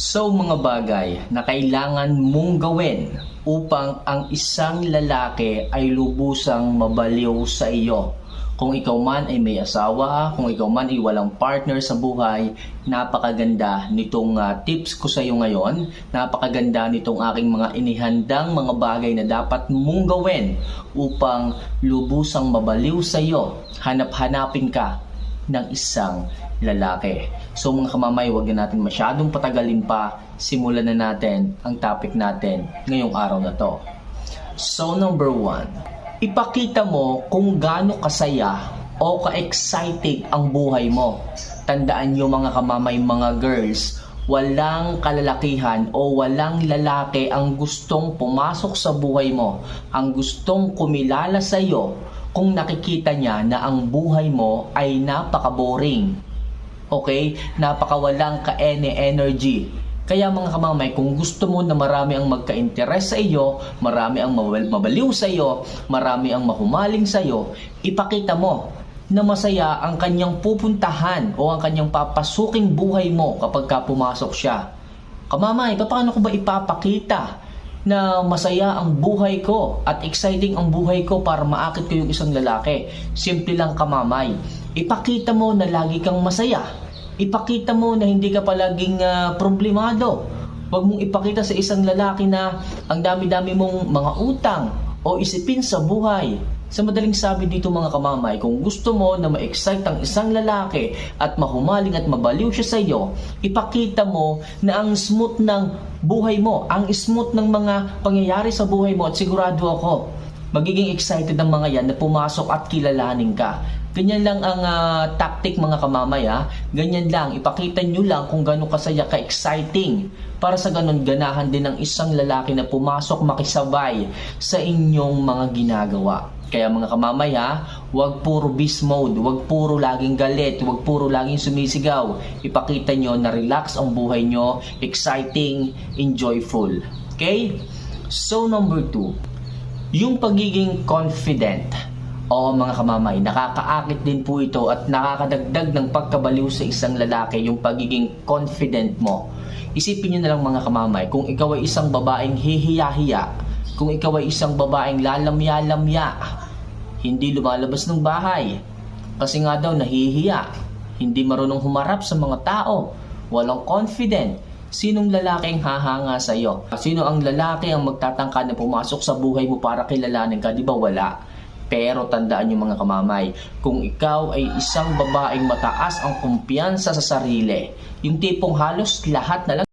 So mga bagay na kailangan mong gawin upang ang isang lalaki ay lubusang mabaliw sa iyo. Kung ikaw man ay may asawa, kung ikaw man ay walang partner sa buhay, napakaganda nitong ah, tips ko sa iyo ngayon. Napakaganda nitong aking mga inihandang mga bagay na dapat mong gawin upang lubusang mabaliw sa iyo. Hanap-hanapin ka ng isang lalaki. So mga kamamay, huwag na natin masyadong patagalin pa. Simulan na natin ang topic natin ngayong araw na to. So number one, ipakita mo kung gaano kasaya o ka-excited ang buhay mo. Tandaan nyo mga kamamay, mga girls, walang kalalakihan o walang lalaki ang gustong pumasok sa buhay mo, ang gustong kumilala sa iyo kung nakikita niya na ang buhay mo ay napaka-boring. Okay? Napakawalang ka-energy. Kaya mga kamamay, kung gusto mo na marami ang magka-interest sa iyo, marami ang mabal- mabaliw sa iyo, marami ang mahumaling sa iyo, ipakita mo na masaya ang kanyang pupuntahan o ang kanyang papasuking buhay mo kapag ka pumasok siya. Kamamay, paano ko ba ipapakita na masaya ang buhay ko at exciting ang buhay ko para maakit ko yung isang lalaki? Simple lang kamamay. Ipakita mo na lagi kang masaya. Ipakita mo na hindi ka palaging ah, problemado. Huwag mong ipakita sa isang lalaki na ang dami-dami mong mga utang o isipin sa buhay. Sa madaling sabi dito mga kamamay, kung gusto mo na ma-excite ang isang lalaki at mahumaling at mabaliw siya sa iyo, ipakita mo na ang smooth ng buhay mo, ang smooth ng mga pangyayari sa buhay mo at sigurado ako, magiging excited ang mga yan na pumasok at kilalanin ka. Ganyan lang ang ah, tactic mga kamamay ha. Ganyan lang, ipakita nyo lang kung gano'ng kasaya ka-exciting. Para sa ganun, ganahan din ng isang lalaki na pumasok makisabay sa inyong mga ginagawa. Kaya mga kamamay ha, wag puro beast mode, wag puro laging galit, wag puro laging sumisigaw. Ipakita nyo na relax ang buhay nyo, exciting, enjoyful. Okay? So number two, yung pagiging confident. Oo mga kamamay, nakakaakit din po ito at nakakadagdag ng pagkabaliw sa isang lalaki yung pagiging confident mo. Isipin nyo na lang mga kamamay, kung ikaw ay isang babaeng hihiya-hiya, kung ikaw ay isang babaeng lalamya-lamya, hindi lumalabas ng bahay, kasi nga daw nahihiya, hindi marunong humarap sa mga tao, walang confident, Sinong lalaki ang hahanga sa iyo? Sino ang lalaki ang magtatangka na pumasok sa buhay mo para kilalanin ka? Di ba wala? Pero tandaan niyo mga kamamay, kung ikaw ay isang babaeng mataas ang kumpiyansa sa sarili, yung tipong halos lahat na lang